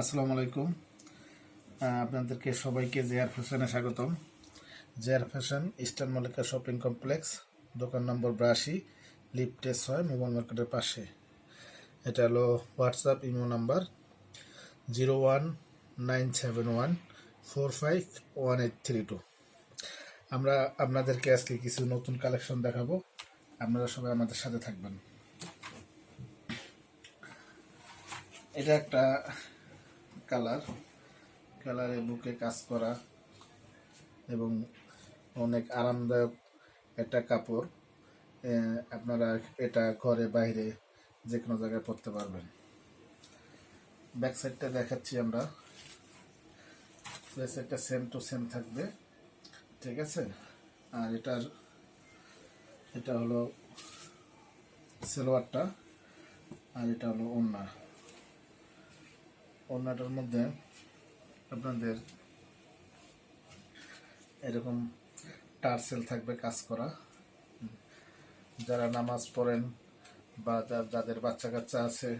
আসসালামু আলাইকুম। আপনাদেরকে সবাইকে জেয়ার ফ্যাশনে স্বাগতম। Zeyar fashion, eastern Mallika shopping complex, দোকান নম্বর বিরাশি, লিফটে ছয়, মোবাইল মার্কেটের পাশে। এটা হলো WhatsApp, imo number zero one nine seven one four five one eight three two. আমরা আপনাদেরকে আজকে কিছু নতুন কালেকশন দেখাবো। আপনারা সবাই আমাদের সাথে থাকবেন। এটা একটা কালার। কালারে বুকে কাজ করা এবং অনেক আরামদায়ক একটা কাপড় আপনারা এটা ঘরে বাইরে যে কোনো জায়গায় পরতে পারবেন। ব্যাক সাইডটা দেখাচ্ছি আমরা। ব্যাক সাইডটা সেম টু সেম থাকবে, ঠিক আছে? আর এটার, এটা হলো সেলোয়ারটা, আর এটা হলো ওন্না ওড়নাটার মধ্যে আপনাদের এরকম টার্সেল থাকবে কাজ করা। যারা নামাজ পড়েন বা যাদের বাচ্চা কাচ্চা আছে,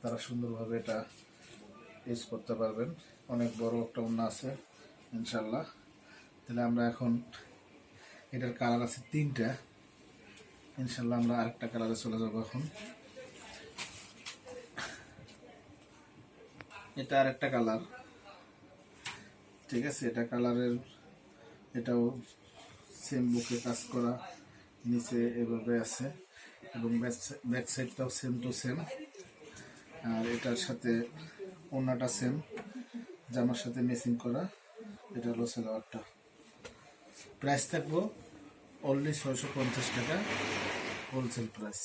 তারা সুন্দরভাবে এটা ইউজ করতে পারবেন। অনেক বড় একটা ওড়না আছে ইনশাল্লাহ তাহলে আমরা এখন এটার কালার আছে তিনটা। ইনশাল্লাহ আমরা আরেকটা কালারে চলে যাব এখন। এটা আর একটা কালার ঠিক আছে, এটা কালারের এটাও সেম বুকে কাজ করা, নিচে এভাবে আছে এবং ব্যাক সাইডটাও সেম টু সেম আর এটার সাথে ওনাটা সেম জামার সাথে মেসিং করা, এটা হলো সেলোয়ারটা। প্রাইস থাকব অনলি ছয়শো পঞ্চাশ টাকা হোলসেল প্রাইস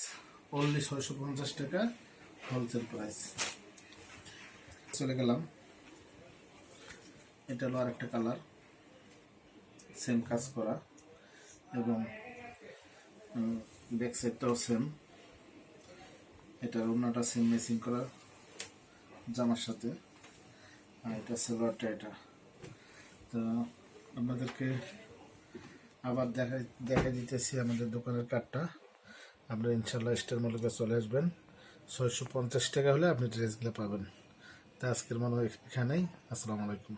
অনলি ছয়শো পঞ্চাশ টাকা হোলসেল প্রাইস চলে গেলাম। এটা হলো আরেকটা কালার সেম কাজ করা এবং ব্যাক সাইডটাও সেম এটার অন্যটা সেম মেসিং করা জামার সাথে। আর এটা সেলোয়ারটা এটা। তো আপনাদেরকে আবার দেখা দেখা দিতেছি আমাদের দোকানের কার্ডটা আপনারা ইনশাল্লাহ স্টার মলিকে চলে আসবেন। ছয়শো পঞ্চাশ টাকা হলে আপনি ড্রেসগুলো পাবেন। তা আজকের মনে এখানেই। আসসালামু আলাইকুম।